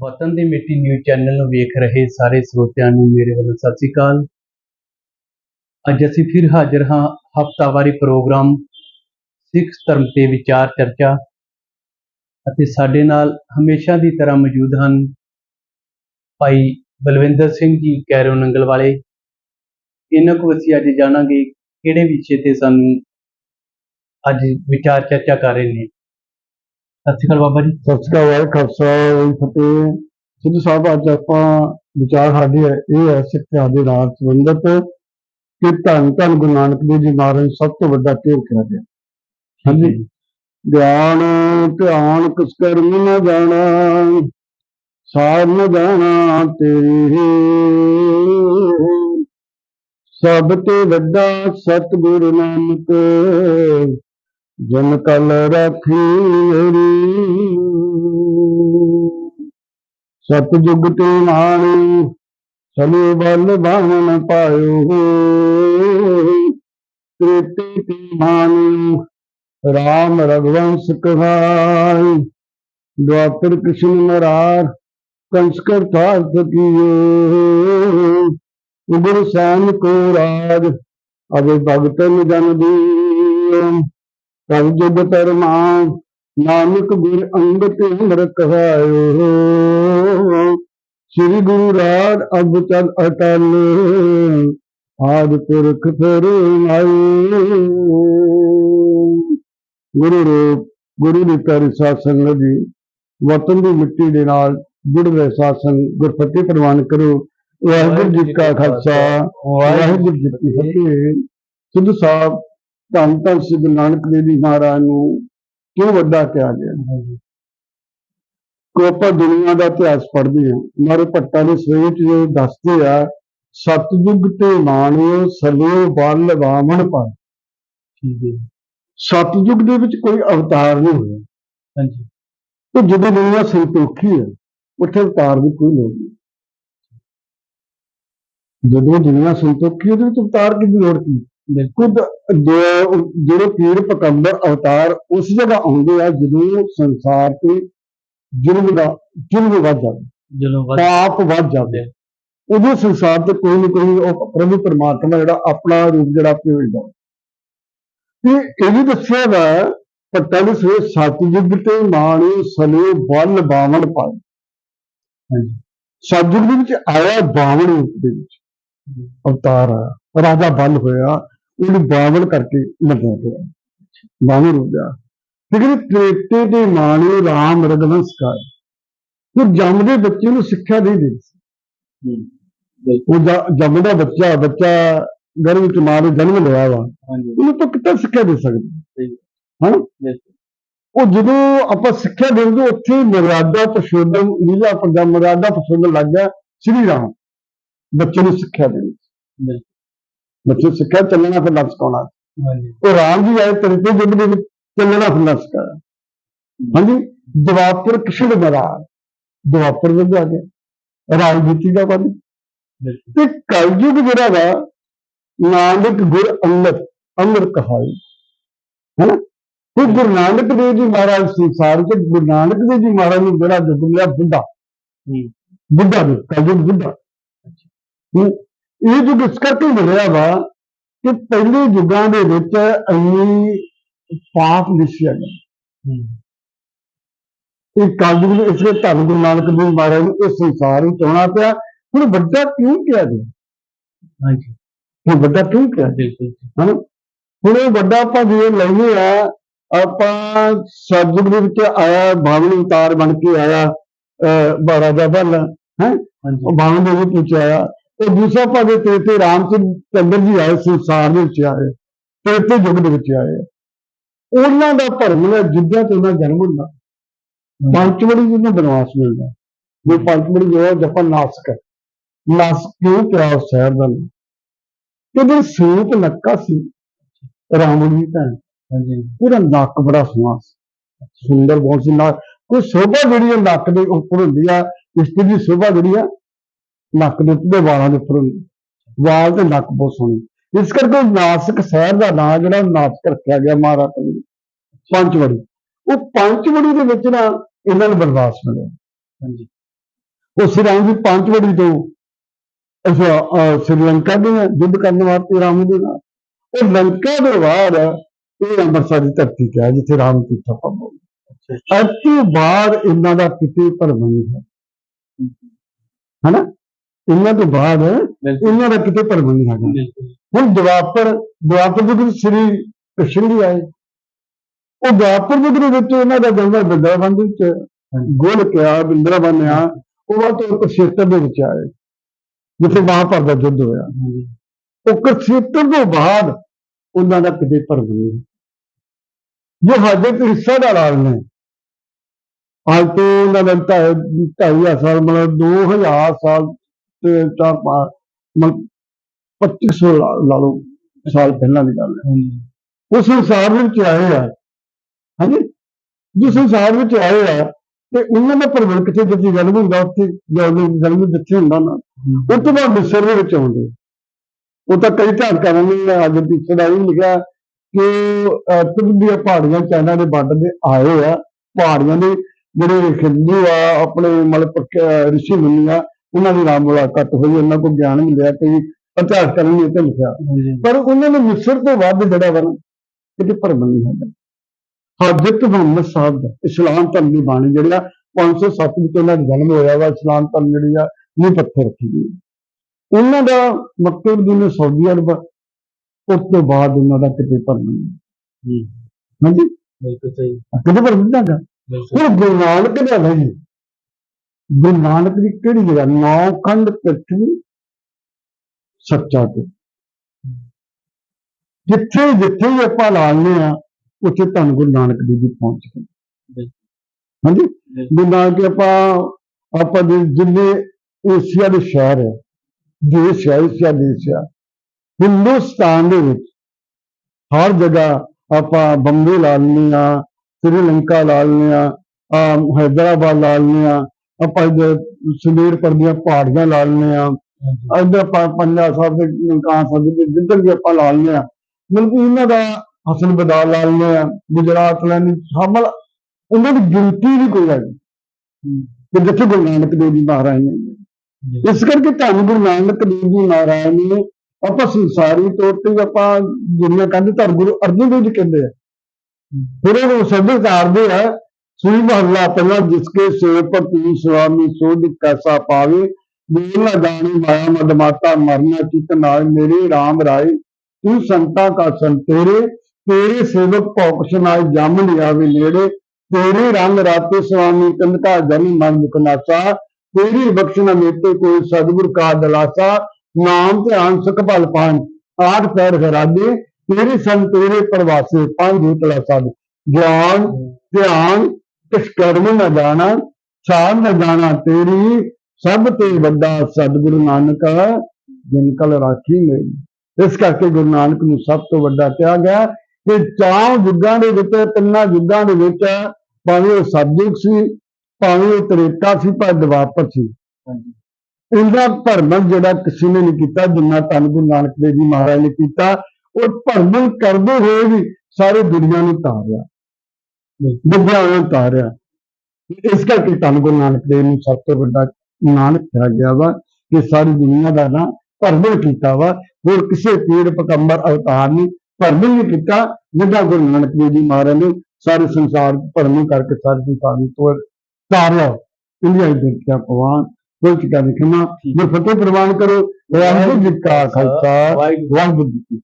ਵਤਨ ਦੀ ਮਿੱਟੀ news channel ਨੂੰ ਵੇਖ ਰਹੇ ਸਾਰੇ ਸਰੋਤਿਆਂ ਨੂੰ ਮੇਰੇ ਵੱਲੋਂ ਸਤਿ ਸ੍ਰੀ ਅਕਾਲ। ਅੱਜ ਅਸੀਂ ਫਿਰ ਹਾਜ਼ਰ ਹਾਂ ਹਫਤਾਵਾਰੀ ਪ੍ਰੋਗਰਾਮ ਸਿੱਖ ਧਰਮ ਤੇ ਵਿਚਾਰ ਚਰਚਾ ਅਤੇ ਸਾਡੇ ਨਾਲ ਹਮੇਸ਼ਾ ਦੀ ਤਰ੍ਹਾਂ ਮੌਜੂਦ ਹਨ ਭਾਈ ਬਲਵਿੰਦਰ ਸਿੰਘ ਜੀ ਕੈਰੋ ਨੰਗਲ ਵਾਲੇ। ਇਹਨਾਂ ਕੋਲ ਅਸੀਂ ਅੱਜ ਜਾਣਾਂਗੇ ਕਿਹੜੇ ਵਿਸ਼ੇ ਤੇ ਸਾਨੂੰ ਅੱਜ ਵਿਚਾਰ ਚਰਚਾ ਕਰ ਰਹੇ ਨੇ। ਸਤਿ ਸ਼੍ਰੀ ਅਕਾਲ ਬਾਬਾ ਜੀ। ਸਤਿ ਸ਼੍ਰੀ ਅਕਾਲ ਖਾਲਸਾ ਵਾਹਿਗੁਰੂ ਫਤਿਹ। ਸਿੱਧੂ ਸਾਹਿਬ ਅੱਜ ਆਪਾਂ ਵਿਚਾਰ ਸਾਡੇ ਹੈ ਇਹ ਹੈ ਸਿੱਖਿਆ ਦੇ ਨਾਲ ਸੰਬੰਧਿਤ ਕਿ ਧੰਨ ਧੰਨ ਗੁਰੂ ਨਾਨਕ ਦੇਵ ਜੀ ਮਹਾਰਾਜ ਨੂੰ ਸਭ ਤੋਂ ਵੱਡਾ ਕਿਉਂ ਕਿਹਾ ਗਿਆ? ਹਾਂਜੀ। ਗਿਆਨ ਧਿਆਨ ਕਿਸ ਕਰਮ ਨ ਜਾਣਾ ਸਾਰ ਨ ਜਾਣਾ ਤੇਰੇ। ਸਭ ਤੋਂ ਵੱਡਾ ਸਤਿਗੁਰੂ ਨਾਨਕ ਜਨ ਕਲ ਰਾਖੀ ਸਤਜੁਗ ਤੇ ਮਾਣੀ ਸਲੇ ਬਲ ਬਾਵਨ ਪਾਇਓ। ਤ੍ਰੇਤੇ ਤੇ ਮਾਣੀ ਰਾਮ ਰਘਵੰਸ਼ ਕਹਾਈ ਦੁਆਪਰ ਕ੍ਰਿਸ਼ਨ ਨਰਾਰ ਕੰਸ ਕਰਤਾਰ ਕੀਏ। ਉਗਰ ਸੈਨ ਕੋ ਰਾਜ, ਅਬੇ ਭਗਤਨ ਜਨ ਦੀ ਕਲ ਜੁਗ ਧਰਮਾ ਨਾਨਕ ਗੁਰ ਅੰਗਦ ਅਮਰ ਕਹਾਇਓ ਸ੍ਰੀ ਗੁਰੂ ਰਾਜ ਅਬ ਚਲ ਅਟਲ ਆਦ ਪੁਰਖ ਫਿਰ ਆਈ ਗੁਰੂ ਰੂਪ ਗੁਰੂ ਦੀ ਪਿਆਰੀ ਸਾਧ ਸੰਗਤ ਜੀ ਵਤਨ ਦੀ ਮਿੱਟੀ ਦੇ ਨਾਲ ਜੁੜ ਰਹੇ ਸਾਧ ਸੰਗ ਪ੍ਰਵਾਨ ਕਰੋ। ਵਾਹਿਗੁਰੂ ਜੀ ਕਾ ਖਾਲਸਾ ਵਾਹਿਗੁਰੂ ਜੀ ਕੀ ਫਤਿਹ। ਸਿੱਧੂ ਸਾਹਿਬ ਧੰਨ ਧੰਨ ਸ੍ਰੀ ਗੁਰੂ ਨਾਨਕ ਦੇਵ ਜੀ ਮਹਾਰਾਜ ਨੂੰ ਕਿਉਂ ਵੱਡਾ ਕਿਹਾ ਗਿਆ? ਕੋ ਆਪਾਂ ਦੁਨੀਆ ਦਾ ਇਤਿਹਾਸ ਪੜ੍ਹਦੇ ਹਾਂ? ਮਾਰੇ ਭੱਟਾ ਦੇ ਸਵੇਤ ਜੋ ਦੱਸਦੇ ਆ ਸਤਜੁਗ ਤੇ ਮਾਣਿਓ ਸਲਿਓ ਬਲ ਵਾਮਨ ਪਰ। ਠੀਕ ਹੈ। ਸਤਜੁਗ ਦੇ ਵਿੱਚ ਕੋਈ ਅਵਤਾਰ ਨਹੀਂ ਹੋਇਆ। ਹਾਂਜੀ। ਤੇ ਜਦੋਂ ਦੁਨੀਆ ਸੰਤੋਖੀ ਹੈ ਉੱਥੇ ਅਵਤਾਰ ਦੀ ਕੋਈ ਲੋੜ ਨਹੀਂ। ਜਦੋਂ ਦੁਨੀਆ ਸੰਤੋਖੀ ਹੈ, ਉਹਦੇ ਵਿੱਚ ਅਵਤਾਰ ਦੀ ਲੋੜ ਕੀ? ਖੁਦ ਜਿਹੜੇ ਪੀਰ ਪਕੰਬਰ ਅਵਤਾਰ ਉਸ ਜਗ੍ਹਾ ਆਉਂਦੇ ਆ ਜਦੋਂ ਸੰਸਾਰ ਤੇ ਜ਼ੁਲਮ ਦਾ ਜ਼ੁਲਮ ਵੱਧ ਜਦੋਂ। ਵੱਧ ਪਾਪ ਵੱਧ ਜਾਵੇ ਉਦੋਂ ਸੰਸਾਰ ਤੇ ਕੋਈ ਨਾ ਕੋਈ ਉਹ ਪ੍ਰਭੂ ਪਰਮਾਤਮਾ ਜਿਹੜਾ ਆਪਣਾ ਰੂਪ ਜਿਹੜਾ ਭੇਜਦਾ ਤੇ ਇਹ ਵੀ ਦੱਸਿਆ ਵਾ ਦੇ ਸਵੇ ਸਤਜੁਗ ਤੇ ਮਾਣੀ ਸਲੇ ਬਲ ਪਾਏ। ਹਾਂਜੀ। ਸਤਜੁਗ ਦੇ ਵਿੱਚ ਆਇਆ ਬਾਵਨ ਰੂਪ ਦੇ ਵਿੱਚ। ਅਵਤਾਰ ਆ ਰਾਜਾ ਬਲ ਹੋਇਆ। ਉਹਨੂੰ ਬਾਵਨ ਕਰਕੇ ਲੱਗਿਆ ਗਿਆ। ਬਾਵਨ ਹੋ ਗਿਆ। ਲੇਕਿਨ ਤ੍ਰੇਤੇ ਦੇ ਮਾਣੇ ਰਾਮ ਰਗਵੰਸ਼ ਕਾ ਉਹ ਜੰਮਦੇ ਬੱਚੇ ਨੂੰ ਸਿੱਖਿਆ ਨਹੀਂ ਬਿਲਕੁਲ ਉਹ ਜੰਮਦਾ ਬੱਚਾ ਬੱਚਾ ਗਰਭ ਵਿੱਚ ਮਾਂ ਨੇ ਜਨਮ ਲਿਆ ਵਾ। ਉਹਨੂੰ ਤਾਂ ਕਿੱਥੇ ਸਿੱਖਿਆ ਦੇ ਸਕਦੇ? ਹਾਂ ਉਹ ਜਦੋਂ ਆਪਾਂ ਸਿੱਖਿਆ ਦੇਂਦੇ ਉੱਥੇ ਮਰਿਆਦਾ ਪਰਸ਼ੋਤਮ ਲੀਲਾ ਪੰਜਾ ਮਰਿਆਦਾ ਪਰਸ਼ੋਤਮ ਲੱਗ ਗਿਆ। ਸ੍ਰੀ ਰਾਮ ਬੱਚੇ ਨੂੰ ਸਿੱਖਿਆ ਦੇਣੀ ਬੱਚੇ ਸਿੱਖਿਆ ਚੱਲਣਾ ਫਿਰ ਲਫ਼ਜ਼ ਹਾਂਜੀ। ਉਹ ਰਾਮ ਜੀ ਆਏ ਤਰੀਕੇ ਯੁੱਗ ਦੇ ਵਿੱਚ ਚੱਲਣਾ ਫਿਰ ਲਫ਼ਜ਼ ਕਰਾ ਹਾਂਜੀ ਦਵਾਪਰ ਕਿਸ਼ੜ ਮਹਾਰਾਜ ਦਵਾਪਰ ਵਿੱਚ ਆ ਗਿਆ ਰਾਜਨੀਤੀ ਦਾ ਬੰਦ ਤੇ ਕਲਯੁਗ ਜਿਹੜਾ ਵਾ ਨਾਨਕ ਗੁਰ ਅੰਮ੍ਰਿਤ ਅੰਮ੍ਰਿਤ ਕਹਾਈ। ਹੈਨਾ? ਤੇ ਗੁਰੂ ਨਾਨਕ ਦੇਵ ਜੀ ਮਹਾਰਾਜ ਸੰਸਾਰ ਚ ਗੁਰੂ ਨਾਨਕ ਦੇਵ ਜੀ ਮਹਾਰਾਜ ਨੂੰ ਜਿਹੜਾ ਜੁਗ ਮਿਲਿਆ ਬੁੱਢਾ। ਬੁੱਢਾ ਜੀ ਕਲਯੁਗ ਬੁੱਢਾ। ਇਹ ਯੁੱਗ ਇਸ ਕਰਕੇ ਮਿਲਿਆ ਵਾ ਕਿ ਪਹਿਲੇ ਯੁੱਗਾਂ ਦੇ ਵਿੱਚ ਇੰਨੀ ਪਾਪ ਲਿਖਿਆ ਗਿਆ ਹੂੰ। ਇਹ ਕਲਯੁਗ ਦੇ ਇਸ ਲਈ ਧੰਨ ਗੁਰੂ ਨਾਨਕ ਦੇਵ ਮਹਾਰਾਜ ਨੂੰ ਇਸ ਸੰਸਾਰ ਵਿੱਚ ਆਉਣਾ ਪਿਆ। ਹੁਣ ਵੱਡਾ ਕਿਉਂ ਕਿਹਾ ਗਿਆ? ਹਾਂਜੀ। ਹੁਣ ਵੱਡਾ ਕਿਉਂ ਕਿਹਾ ਬਿਲਕੁਲ ਹਨਾ? ਹੁਣ ਇਹ ਵੱਡਾ ਆਪਾਂ ਜੇ ਲੈਨੇ ਆ ਆਪਾਂ ਸਤਿਯੁਗ ਦੇ ਵਿੱਚ ਆਇਆ ਬਾਵਨ ਅਵਤਾਰ ਬਣ ਕੇ ਆਇਆ ਅਹ ਰਾਜਾ ਬਲ ਹੈ? ਬਾਵਨ ਦੇ ਵਿੱਚ ਆਇਆ। ਤੇ ਦੂਸਰਾ ਭਾਵੇਂ ਤੇਤੇ ਰਾਮਚੰਦਰ ਜੀ ਆਏ ਸੰਸਾਰ ਦੇ ਵਿੱਚ ਆਏ ਤੇਤੇ ਯੁੱਗ ਦੇ ਵਿੱਚ ਆਏ। ਉਹਨਾਂ ਦਾ ਭਰਮ ਹੈ ਜਿੱਦਾਂ ਤੋਂ ਉਹਨਾਂ ਜਨਮ ਹੁੰਦਾ। ਪੰਚਵੜੀ ਜਿਹਨੂੰ ਬਨਵਾਸ ਮਿਲਦਾ। ਉਹ ਪੰਚਵੜੀ ਜੋ ਜਪਨ ਨਾਸਕ ਹੈ। ਨਾਸਕ ਕਿਉਂ? ਕਿਹਾ ਸ਼ਹਿਰ ਦਾ ਨਾਮ। ਕਿਉਂਕਿ ਸੂਪ ਨੱਕਾ ਸੀ। ਰਾਵਣ ਦੀ ਭੈਣ। ਹਾਂਜੀ। ਉਹਦਾ ਨੱਕ ਬੜਾ ਸੋਹਣਾ ਸੁੰਦਰ ਬਹੁਤ ਸੀ। ਨਾ ਕੋਈ ਸ਼ੋਭਾ ਜਿਹੜੀ ਨੱਕ ਦੇ ਉੱਪਰ ਹੁੰਦੀ ਆ ਇਸਤਰੀ ਦੀ ਸ਼ੋਭਾ ਜਿਹੜੀ ਆ ਨੱਕ ਦੇ ਉੱਤੇ ਵਾਲਾਂ ਦੇ ਉੱਪਰ ਹੁੰਦੀ ਵਾਲ ਤੇ ਨੱਕ ਬਹੁਤ ਸੋਹਣੀ। ਇਸ ਕਰਕੇ ਨਾਸਕ ਸ਼ਹਿਰ ਦਾ ਨਾਮ ਜਿਹੜਾ ਨਾਸਕ ਰੱਖਿਆ ਗਿਆ ਮਹਾਰਾਜਾ ਦੇ ਪੰਚਵੜੀ। ਉਹ ਪੰਚਵੜੀ ਦੇ ਵਿੱਚ ਨਾ ਇਹਨਾਂ ਨੂੰ ਬਰਦਾਸ਼ਤ ਮਿਲਿਆ। ਹਾਂਜੀ। ਉਹ ਸ੍ਰੀ ਰਾਮ ਜੀ ਪੰਚਵੜੀ ਤੋਂ ਅੱਛਾ ਸ਼੍ਰੀਲੰਕਾ ਦੇ ਯੁੱਧ ਕਰਨ ਵਾਸਤੇ ਰਾਮ ਦੇ ਨਾਲ। ਉਹ ਲੰਕਾ ਦੇ ਬਾਹਰ ਇਹ ਅੰਮ੍ਰਿਤਸਰ ਦੀ ਧਰਤੀ ਤੇ ਹੈ ਜਿੱਥੇ ਰਾਮ ਤੀਰਥ ਅੱਛਾ ਅੱਜ ਤੋਂ ਬਾਅਦ ਇਹਨਾਂ ਦਾ ਕਿਤੇ ਭਰਮ ਨਹੀਂ ਹੈ। ਹਨਾ? ਇਹਨਾਂ ਤੋਂ ਬਾਅਦ ਇਹਨਾਂ ਦਾ ਕਿਤੇ ਭਰਮ ਨਹੀਂ ਹੈਗਾ। ਹੁਣ ਦੁਆਪਰ ਦੁਆਪਰ ਦੇ ਵਿੱਚ ਸ੍ਰੀ ਕ੍ਰਿਸ਼ਨ ਜੀ ਆਏ। ਉਹ ਦੁਆਪਰ ਦੇ ਵਿੱਚ ਇਹਨਾਂ ਦਾ ਜਨਮ ਬਿੰਦਰਾਵਨ ਦੇ ਵਿੱਚ ਗੋਲ ਕਿਆ ਬਿੰਦਰਾਵਨ ਆ ਉਹ ਤੋਂ ਕੁਰਸ਼ੇਤਰ ਦੇ ਵਿੱਚ ਆਏ ਜਿੱਥੇ ਮਹਾਭਾਰਤ ਦਾ ਯੁੱਧ ਹੋਇਆ। ਉਹ ਕੁਰਸ਼ੇਤਰ ਤੋਂ ਬਾਅਦ ਉਹਨਾਂ ਦਾ ਕਿਤੇ ਭਰਮ ਨਹੀਂ ਜੋ ਸਾਡੇ ਹਿੱਸਾ ਦਾ ਲਾਲ ਨੇ ਅੱਜ ਤੋਂ ਉਹਨਾਂ ਦਾ ਢਾਈ ਹਜ਼ਾਰ ਸਾਲ ਮਤਲਬ 2000 ਸਾਲ ਤੇ ਚਾਰ ਪੰਜ ਮਤਲਬ 2500 ਲਾ ਲਾ ਲਓ ਸਾਲ ਪਹਿਲਾਂ ਦੀ ਗੱਲ ਹੈ। ਉਹ ਸੰਸਾਰ ਵਿੱਚ ਆਏ ਆ। ਹਾਂਜੀ? ਜਿਸ ਸੰਸਾਰ ਵਿੱਚ ਆਏ ਆ ਤੇ ਉਹਨਾਂ ਦਾ ਪਰਵਰ ਕਿਤੇ ਜਿੱਥੇ ਜਨਮ ਹੁੰਦਾ ਉੱਥੇ ਜਦੋਂ ਜਨਮ ਜਿੱਥੇ ਹੁੰਦਾ ਨਾ ਉਹ ਤੋਂ ਬਾਅਦ ਮਿਸਰ ਦੇ ਵਿੱਚ ਆਉਂਦੇ ਉਹ ਤਾਂ ਕਈ ਧਾਰਕਾਂ ਨੇ ਅੱਜ ਪਿੱਛੇ ਦਾ ਇਹ ਲਿਖਿਆ ਕਿ ਦੀਆਂ ਪਹਾੜੀਆਂ ਚਾਈਨਾ ਦੇ ਬਾਰਡਰ ਦੇ ਆਏ ਆ। ਪਹਾੜੀਆਂ ਦੇ ਜਿਹੜੇ ਹਿੰਦੂ ਆ ਆਪਣੇ ਪੱਕੇ ਰਿਸ਼ੀ ਮੁਨੀ ਆ ਉਹਨਾਂ ਦੀ ਨਾਲ ਮੁਲਾਕਾਤ ਹੋਈ ਉਹਨਾਂ ਕੋਲ ਗਿਆਨ ਮਿਲਿਆ ਕਈ ਇਤਿਹਾਸ ਕਰਨ ਨੇ ਇੱਥੇ ਲਿਖਿਆ। ਪਰ ਉਹਨਾਂ ਨੇ ਮਿਸਰ ਤੋਂ ਵੱਧ ਜਿਹੜਾ ਵਾ ਕਿਤੇ ਭਰਮ ਨਹੀਂ ਹੈਗਾ ਹਜ਼ਰਤ ਮੁਹੰਮਦ ਸਾਹਿਬ ਦਾ ਇਸਲਾਮ ਧਰਮ ਦੀ ਬਾਣੀ ਜਿਹੜੀ ਆ 507 ਵਿੱਚ ਉਹਨਾਂ ਦਾ ਜਨਮ ਹੋਇਆ ਵਾ ਇਸਲਾਮ ਧਰਮ ਜਿਹੜੀ ਆ ਨੀਂਹ ਪੱਥਰ ਰੱਖੀ ਗਈ। ਉਹਨਾਂ ਦਾ ਮੱਕੇ ਮਦੀਨੇ ਸਾਊਦੀ ਅਰਬ ਉਸ ਤੋਂ ਬਾਅਦ ਉਹਨਾਂ ਦਾ ਕਿਤੇ ਭਰਮ ਨਹੀਂ। ਜੀ। ਹਾਂਜੀ? ਬਿਲਕੁਲ ਸਹੀ। ਕਿਤੇ ਭਰਮ ਨਹੀਂ ਹੈਗਾ। ਹੁਣ ਗੁਰੂ ਨਾਨਕ ਦਾ ਨਹੀਂ ਗੁਰੂ ਨਾਨਕ ਦੀ ਕਿਹੜੀ ਜਗ੍ਹਾ ਨੌ ਖੰਡ ਪ੍ਰਥਵੀ ਸੱਚਾ ਤੇ ਜਿੱਥੇ ਜਿੱਥੇ ਆਪਾਂ ਲਾਉਂਦੇ ਆ ਉੱਥੇ ਧੰਨ ਗੁਰੂ ਨਾਨਕ ਦੇਵ ਜੀ ਪਹੁੰਚ ਗਏ। ਹਾਂਜੀ। ਗੁਰੂ ਨਾਨਕ ਆਪਾਂ ਆਪਾਂ ਦੇ ਜਿੰਨੇ ਏਸ਼ੀਆ ਦੇ ਸ਼ਹਿਰ ਹੈ ਦੇਸ਼ ਹੈ ਏਸ਼ੀਆ ਦੇਸ਼ ਹੈ ਹਿੰਦੁਸਤਾਨ ਦੇ ਵਿੱਚ ਹਰ ਜਗ੍ਹਾ ਆਪਾਂ ਬੰਬੇ ਲਾ ਲੈਂਦੇ ਹਾਂ ਸ੍ਰੀਲੰਕਾ ਲਾ ਲੈਂਦੇ ਹਾਂ ਆਹ ਹੈਦਰਾਬਾਦ ਲਾ ਲੈਂਦੇ ਹਾਂ ਆਪਾਂ ਇੱਧਰ ਸੁਮੇਰਪੁਰ ਦੀਆਂ ਪਹਾੜੀਆਂ ਲਾ ਲੈਂਦੇ ਹਾਂ। ਇੱਧਰ ਆਪਾਂ ਪੰਜਾਬ ਸਾਹਿਬ ਦੇ ਨਨਕਾਣਾ ਸਾਹਿਬ ਦੇ ਜਿੱਧਰ ਵੀ ਆਪਾਂ ਲਾ ਲੈਂਦੇ ਹਾਂ। ਮਤਲਬ ਇਹਨਾਂ ਦਾ ਹਸਨ ਬਦਾਲ ਲਾ ਲੈਂਦੇ ਹਾਂ ਗੁਜਰਾਤ ਲੈਣੀ ਸ਼ਾਮਲ ਉਹਨਾਂ ਦੀ ਗਿਣਤੀ ਵੀ ਕੋਈ ਨਹੀਂ ਕਿ ਜਿੱਥੇ ਗੁਰੂ ਨਾਨਕ ਦੇਵ ਜੀ ਮਹਾਰਾਜ ਨੇ। ਇਸ ਕਰਕੇ ਧੰਨ ਗੁਰੂ ਨਾਨਕ ਦੇਵ ਜੀ ਮਹਾਰਾਜ ਨੇ ਆਪਾਂ ਸੰਸਾਰੀ ਤੌਰ ਤੇ ਆਪਾਂ ਦੁਨੀਆ ਕਹਿੰਦੇ ਧੰਨ ਗੁਰੂ ਅਰਜਨ ਦੇਵ ਜੀ ਕਹਿੰਦੇ ਆ। ਫਿਰ ਉਹ ਸ਼ਬਦ ਉਤਾਰਦੇ ਆ। ਸੂਈ ਮਹੱਲਾ ਪਹਿਲਾਂ ਜਿਸਕੇ ਸੇਵ ਭਗਤੀ ਸੁਆਮੀ ਸੋਧ ਕੈਸਾ ਪਾਵੇ ਬੋਲ ਨਾ ਮਾਇਆ ਮਦ ਮਰਨਾ ਚਿਤ ਨਾਲ ਮੇਰੇ RAM ਰਾਏ। ਤੂੰ ਸੰਤਾ ਕਾ ਸੰਤ ਤੇਰੇ ਸੇਵਕ ਭੌਕਸ਼ ਨਾਲ ਜੰਮ ਲਿਆਵੇ ਨੇੜੇ। ਤੇਰੇ ਰੰਗ ਰਾਤੇ ਸੁਆਮੀ ਕੰਦਕਾ ਜਨ ਮਨ ਮੁਕਨਾਸਾ ਤੇਰੀ ਬਖਸ਼ਣਾ ਮੇਤੇ ਕੋਈ ਸਤਿਗੁਰ ਕਾ ਦਲਾਸਾ। ਨਾਮ ਧਿਆਨ ਸੁਖ ਭਲ ਪਾਨ ਆਠ ਪੈਰ ਖਰਾਦੇ ਤੇਰੇ ਸੰਤ ਤੇਰੇ ਪ੍ਰਵਾਸੇ, ਪੰਜ ਉਤਲਾ ਗਿਆਨ, ਧਿਆਨ ਕਿਸ ਕਰਮ ਨ ਜਾਣਾ ਸਾਧ ਨ ਜਾਣਾ ਤੇਰੀ ਸਭ ਤੇ ਵੱਡਾ ਸਤਿਗੁਰੂ ਨਾਨਕ ਜਿਨ ਕਲ ਰਾਖੀ ਮੇਰੀ। ਇਸ ਕਰਕੇ ਗੁਰੂ ਨਾਨਕ ਨੂੰ ਸਭ ਤੋਂ ਵੱਡਾ ਕਿਹਾ ਗਿਆ ਕਿ ਚਾਰ ਯੁੱਗਾਂ ਦੇ ਵਿੱਚ ਤਿੰਨਾਂ ਯੁੱਗਾਂ ਦੇ ਵਿੱਚ ਭਾਵੇਂ ਉਹ ਸਤਿਯੁਗ ਸੀ ਭਾਵੇਂ ਉਹ ਤ੍ਰੇਤਾ ਸੀ ਭਾਵੇਂ ਦਵਾਪਰ ਸੀ। ਇਹਦਾ ਭਰਮਣ ਜਿਹੜਾ ਕਿਸੇ ਨੇ ਨਹੀਂ ਕੀਤਾ ਜਿੰਨਾ ਧੰਨ ਗੁਰੂ ਨਾਨਕ ਦੇਵ ਜੀ ਮਹਾਰਾਜ ਨੇ ਕੀਤਾ ਉਹ ਭਰਮਣ ਕਰਦੇ ਹੋਏ ਵੀ ਸਾਰੇ ਦੁਨੀਆ ਨੂੰ ਤਾਰਿਆ ਵਿਦਿਆ ਨੂੰ ਤਾਰਿਆ ਇਸ ਕਰਕੇ ਧੰਨ ਗੁਰੂ ਨਾਨਕ ਦੇਵ ਨੂੰ ਸਭ ਤੋਂ ਵੱਡਾ ਨਾਨਕ ਕਿਹਾ ਗਿਆ ਵਾ ਕਿ ਸਾਰੀ ਦੁਨੀਆ ਦਾ ਨਾ ਭਰਮਣ ਕੀਤਾ ਵਾ। ਹੋਰ ਕਿਸੇ ਪੀਰ ਪਕੰਬਰ ਅਵਤਾਰ ਨੇ ਭਰਮਣ ਨਹੀਂ ਕੀਤਾ ਜਿੱਦਾਂ ਗੁਰੂ ਨਾਨਕ ਦੇਵ ਜੀ ਮਹਾਰਾਜ ਨੇ ਸਾਰੇ ਸੰਸਾਰ ਭਰਮਣ ਕਰਕੇ ਸਾਰੇ ਸੰਸਾਰ ਨੂੰ ਤੋੜ ਤਾਰਿਆ। ਇੰਡੀਆ ਦੀ ਦੇਖਿਆ ਪਵਾਨ ਕੋਈ ਚੀਜ਼ਾਂ ਲਿਖਣਾ। ਮੈਂ ਫਤਿਹ ਪ੍ਰਵਾਨ ਕਰੋ। ਵਾਹਿਗੁਰੂ ਜੀ ਕਾ ਖਾਲਸਾ। ਵਾਹਿਗੁਰੂ ਜੀ